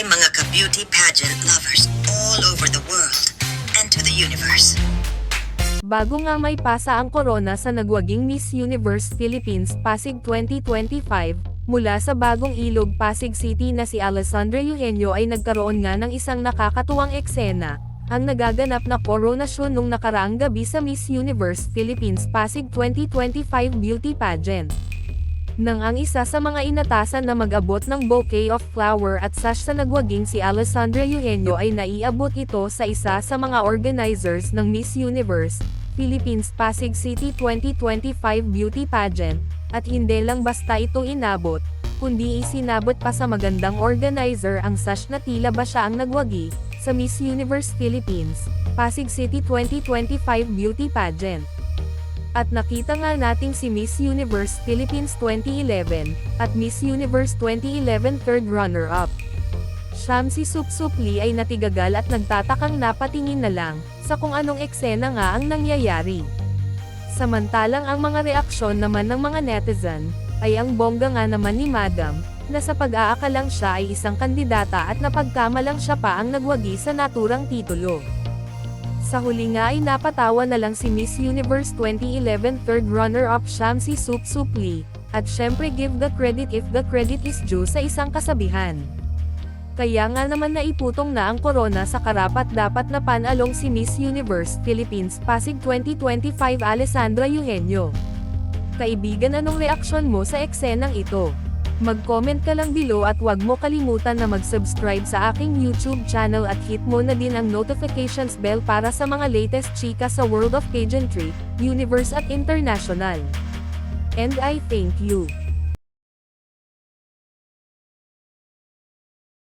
Hi mga ka-beauty pageant lovers all over the world and to the universe. Bago nga may pasa ang corona sa nagwaging Miss Universe Philippines Pasig 2025, mula sa bagong ilog Pasig City na si Alessandra Eugenio ay nagkaroon nga ng isang nakakatuwang eksena, ang nagaganap na koronasyon nung nakaraang gabi sa Miss Universe Philippines Pasig 2025 beauty pageant. Nang ang isa sa mga inatasan na mag-abot ng bouquet of flower at sash sa nagwaging si Alessandra Eugenio ay naiabot ito sa isa sa mga organizers ng Miss Universe, Philippines Pasig City 2025 Beauty Pageant, at hindi lang basta ito inabot, kundi isinabot pa sa magandang organizer ang sash na tila ba siya ang nagwagi, sa Miss Universe Philippines, Pasig City 2025 Beauty Pageant. At nakita nga nating si Miss Universe Philippines 2011, at Miss Universe 2011 third runner-up. Siyam si Sup Supli ay natigagal at nagtatakang napatingin na lang, sa kung anong eksena nga ang nangyayari. Samantalang ang mga reaksyon naman ng mga netizen, ay ang bongga nga naman ni Madam, na sa pag-aakalang siya ay isang kandidata at napagkamalang siya pa ang nagwagi sa naturang titulo. Sa huli nga ay napatawa na lang si Miss Universe 2011 third runner-up Sham si Sup Supli, at syempre give the credit if the credit is due sa isang kasabihan. Kaya nga naman naiputong na ang corona sa karapat dapat na panalong si Miss Universe Philippines Pasig 2025 Alessandra Eugenio. Kaibigan anong reaksyon mo sa eksenang ito? Mag-comment ka lang below at huwag mo kalimutan na mag-subscribe sa aking YouTube channel at hit mo na din ang notifications bell para sa mga latest chika sa World of Pageantry, Universe at International. And I thank you.